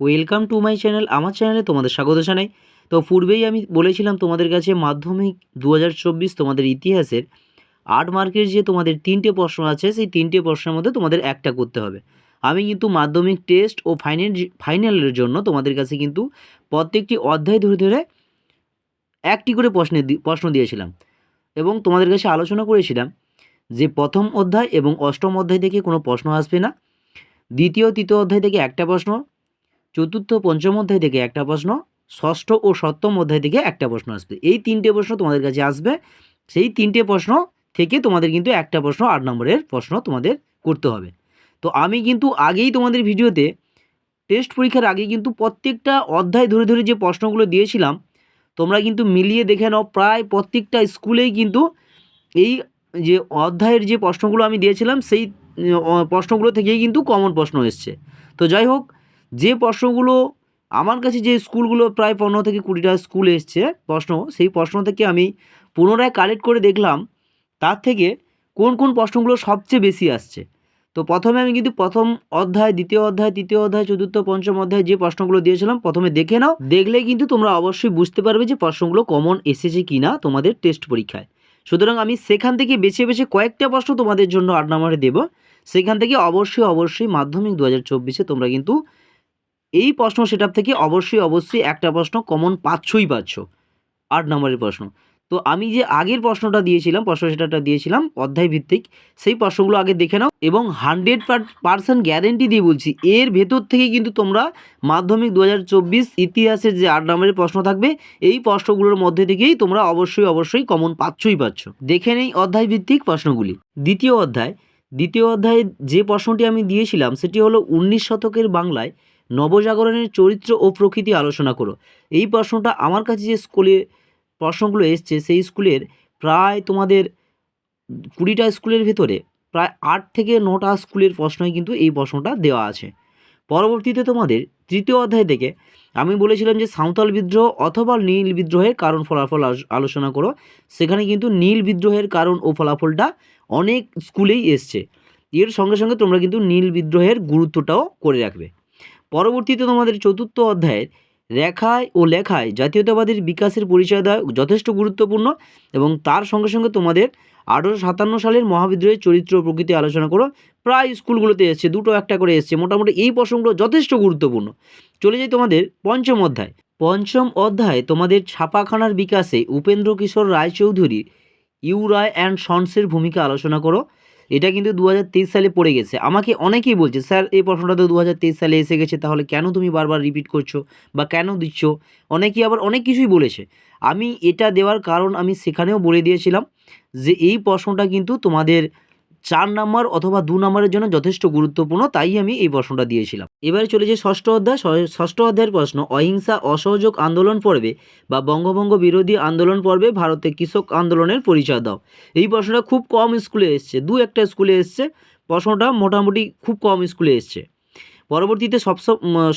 Welcome to my channel আমার চ্যানেলে তোমাদের স্বাগত জানাই। তো পূর্বেই আমি বলেছিলাম তোমাদের কাছে মাধ্যমিক দু হাজার চব্বিশ তোমাদের ইতিহাসের আট মার্কের যে তোমাদের তিনটে প্রশ্ন আছে, সেই তিনটে প্রশ্নের মধ্যে তোমাদের একটা করতে হবে। আমি কিন্তু মাধ্যমিক টেস্ট ও ফাইনাল ফাইনালের জন্য তোমাদের কাছে কিন্তু প্রত্যেকটি অধ্যায় ধরে ধরে একটি করে প্রশ্নে প্রশ্ন দিয়েছিলাম। এবং তোমাদের কাছে আলোচনা করেছিলাম যে প্রথম অধ্যায় এবং অষ্টম অধ্যায় থেকে কোনো প্রশ্ন আসবে না। দ্বিতীয়, তৃতীয় অধ্যায় থেকে একটা প্রশ্ন চতুর্থ পঞ্চম অধ্যায় থেকে একটা প্রশ্ন, ষষ্ঠ ও সপ্তম অধ্যায় থেকে একটা প্রশ্ন আসবে। এই তিনটে প্রশ্ন তোমাদের কাছে আসবে। সেই তিনটে প্রশ্ন থেকে তোমাদের কিন্তু একটা প্রশ্ন আট নম্বরের প্রশ্ন তোমাদের করতে হবে। তো আমি কিন্তু আগেই তোমাদের ভিডিওতে টেস্ট পরীক্ষার আগে কিন্তু প্রত্যেকটা অধ্যায় ধরে ধরে যে প্রশ্নগুলো দিয়েছিলাম, তোমরা কিন্তু মিলিয়ে দেখে নাও, প্রায় প্রত্যেকটা স্কুলেই কিন্তু এই যে অধ্যায়ের যে প্রশ্নগুলো আমি দিয়েছিলাম, সেই প্রশ্নগুলো থেকেই কিন্তু কমন প্রশ্ন এসছে। তো যাই হোক যে প্রশ্নগুলো আমার কাছে যে স্কুলগুলো প্রায় পনেরো থেকে কুড়িটা স্কুল এসছে প্রশ্ন, সেই প্রশ্ন থেকে আমি পুনরায় কালেক্ট করে দেখলাম, তার থেকে কোন কোন প্রশ্নগুলো সবচেয়ে বেশি আসছে। তো প্রথমে আমি কিন্তু প্রথম অধ্যায়, দ্বিতীয় অধ্যায়, তৃতীয় অধ্যায়, চতুর্থ, পঞ্চম অধ্যায় যে প্রশ্নগুলো দিয়েছিলাম, প্রথমে দেখে নাও। দেখলে কিন্তু তোমরা অবশ্যই বুঝতে পারবে যে প্রশ্নগুলো কমন এসেছে কি না তোমাদের টেস্ট পরীক্ষায়। সুতরাং আমি সেখান থেকে বেছে বেছে কয়েকটা প্রশ্ন তোমাদের জন্য আট নম্বরে দেবো। সেখান থেকে অবশ্যই অবশ্যই মাধ্যমিক দু হাজার তোমরা কিন্তু এই প্রশ্ন সেটার থেকে অবশ্যই অবশ্যই একটা প্রশ্ন কমন পাচ্ছই পাচ্ছ। আট নম্বরের প্রশ্ন। তো আমি যে আগের প্রশ্নটা দিয়েছিলাম, প্রশ্ন সেটাটা দিয়েছিলাম, অধ্যায় ভিত্তিক, সেই প্রশ্নগুলো আগে দেখে নাও এবং হান্ড্রেড পার্সেন্ট গ্যারেন্টি দিয়ে বলছি, এর ভেতর থেকে কিন্তু তোমরা মাধ্যমিক দু হাজার চব্বিশ ইতিহাসের যে আট নম্বরের প্রশ্ন থাকবে, এই প্রশ্নগুলোর মধ্যে থেকেই তোমরা অবশ্যই অবশ্যই কমন পাচ্ছই পাচ্ছ। দেখে নেই অধ্যায় ভিত্তিক প্রশ্নগুলি। দ্বিতীয় অধ্যায়। দ্বিতীয় অধ্যায়ে যে প্রশ্নটি আমি দিয়েছিলাম, সেটি হলো উনিশ শতকের বাংলায় নবজাগরণের চরিত্র ও প্রকৃতি আলোচনা করো। এই প্রশ্নটা আমার কাছে যে স্কুলে প্রশ্নগুলো এসছে, সেই স্কুলের প্রায় তোমাদের কুড়িটা স্কুলের ভেতরে প্রায় আট থেকে নটা স্কুলের প্রশ্নই কিন্তু এই প্রশ্নটা দেওয়া আছে। পরবর্তীতে তোমাদের তৃতীয় অধ্যায় থেকে আমি বলেছিলাম যে সাঁওতাল বিদ্রোহ অথবা নীল বিদ্রোহের কারণ ফলাফল আলোচনা করো। সেখানে কিন্তু নীল বিদ্রোহের কারণ ও ফলাফলটা অনেক স্কুলেই এসছে। এর সঙ্গে সঙ্গে তোমরা কিন্তু নীল বিদ্রোহের গুরুত্বটাও করে রাখবে। পরবর্তীতে তোমাদের চতুর্থ অধ্যায়ের রেখায় ও লেখায় জাতীয়তাবাদের বিকাশের পরিচয় দেওয়া যথেষ্ট গুরুত্বপূর্ণ এবং তার সঙ্গে সঙ্গে তোমাদের আঠেরোশো সাতান্ন সালের মহাবিদ্রোহের চরিত্র প্রকৃতি আলোচনা করো। প্রায় স্কুলগুলোতে এসছে, দুটো একটা করে এসছে। মোটামুটি এই প্রসঙ্গগুলো যথেষ্ট গুরুত্বপূর্ণ। চলে যাই তোমাদের পঞ্চম অধ্যায়। পঞ্চম অধ্যায় তোমাদের ছাপাখানার বিকাশে উপেন্দ্র কিশোর রায়চৌধুরী ইউরায় অ্যান্ড সন্সের ভূমিকা আলোচনা করো। এটা কিন্তু দু হাজার তেইশ সালে পড়ে গেছে। আমাকে অনেকেই বলছে, স্যার, এই প্রশ্নটা তো দু হাজার তেইশ সালে এসে গেছে, তাহলে কেন তুমি বারবার রিপিট করছ বা কেন দিচ্ছ? অনেকেই আবার অনেক কিছুই বলেছে। আমি এটা দেওয়ার কারণ আমি সেখানেও বলে দিয়েছিলাম যে, এই প্রশ্নটা কিন্তু তোমাদের চার নাম্বার অথবা দু নম্বরের জন্য যথেষ্ট গুরুত্বপূর্ণ, তাই আমি এই প্রশ্নটা দিয়েছিলাম। এবারে চলে যে ষষ্ঠ অধ্যায়। ষষ্ঠ অধ্যায়ের প্রশ্ন, অহিংসা, অসহযোগ আন্দোলন পর্বে বা বঙ্গভঙ্গ বিরোধী আন্দোলন পর্বে ভারতে কৃষক আন্দোলনের পরিচয় দাও। এই প্রশ্নটা খুব কম স্কুলে এসছে, দু একটা স্কুলে এসছে। প্রশ্নটা মোটামুটি খুব কম স্কুলে এসছে। পরবর্তীতে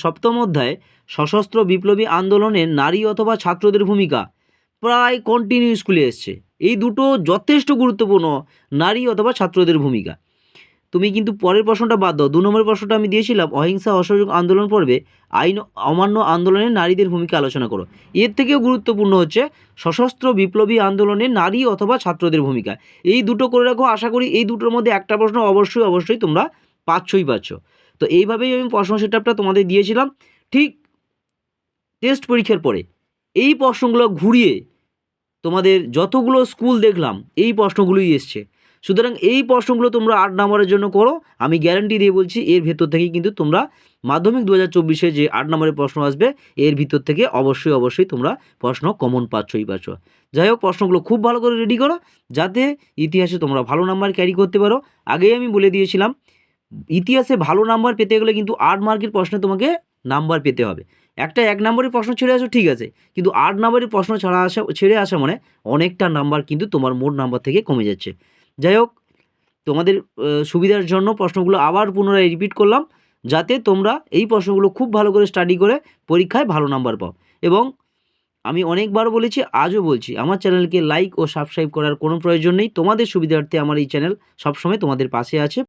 সপ্তম অধ্যায়ে, সশস্ত্র বিপ্লবী আন্দোলনে নারী অথবা ছাত্রদের ভূমিকা। প্রায় কন্টিনিউ স্কুলে এসছে। এই দুটো যথেষ্ট গুরুত্বপূর্ণ নারী অথবা ছাত্রদের ভূমিকা। তুমি কিন্তু পরের প্রশ্নটা বাদ দাও। দু নম্বরের প্রশ্নটা আমি দিয়েছিলাম, অহিংসা, অসহযোগ আন্দোলন পর্বে আইন, অমান্য আন্দোলনে নারীদের ভূমিকা আলোচনা করো। এর থেকেও গুরুত্বপূর্ণ হচ্ছে সশস্ত্র বিপ্লবী আন্দোলনে নারী অথবা ছাত্রদের ভূমিকা। এই দুটো করে রাখো, আশা করি এই দুটোর মধ্যে একটা প্রশ্ন অবশ্যই অবশ্যই তোমরা পাচ্ছই পাচ্ছ। তো এইভাবেই আমি প্রশ্ন সেটআপটা তোমাদের দিয়েছিলাম। ঠিক টেস্ট পরীক্ষার পরে। এই প্রশ্নগুলো ঘুরিয়ে তোমাদের যতগুলো স্কুল দেখলাম, এই প্রশ্নগুলোই এসছে। সুতরাং এই প্রশ্নগুলো তোমরা আট নম্বরের জন্য করো, আমি গ্যারান্টি দিয়ে বলছি এর ভেতর থেকে কিন্তু তোমরা মাধ্যমিক দু হাজার চব্বিশে যে আট নম্বরের প্রশ্ন আসবে, এর ভিতর থেকে অবশ্যই অবশ্যই তোমরা প্রশ্ন কমন পাচ্ছই, পাচ্ছ। যাই হোক, প্রশ্নগুলো খুব ভালো করে রেডি করো, যাতে ইতিহাসে তোমরা ভালো নাম্বার ক্যারি করতে পারো। আগেই আমি বলে দিয়েছিলাম, ইতিহাসে ভালো নাম্বার পেতে গেলে কিন্তু আট মার্কের প্রশ্নে তোমাকে নাম্বার পেতে হবে। একটা এক নম্বরের প্রশ্ন ছেড়ে আসো, ঠিক আছে। কিন্তু আট নম্বরের প্রশ্ন ছাড়া আসা, ছেড়ে আসা মানে অনেকটা নাম্বার কিন্তু তোমার মোট নাম্বার থেকে কমে যাচ্ছে। যাই হোক, তোমাদের সুবিধার জন্য প্রশ্নগুলো আবার পুনরায় রিপিট করলাম, যাতে তোমরা এই প্রশ্নগুলো খুব ভালো করে স্টাডি করে পরীক্ষায় ভালো নাম্বার পাও। এবং আমি অনেকবার বলেছি, আজও বলছি, আমার চ্যানেলকে লাইক ও সাবস্ক্রাইব করার কোনো প্রয়োজন নেই। তোমাদের সুবিধার্থে আমার এই চ্যানেল সবসময় তোমাদের পাশে আছে।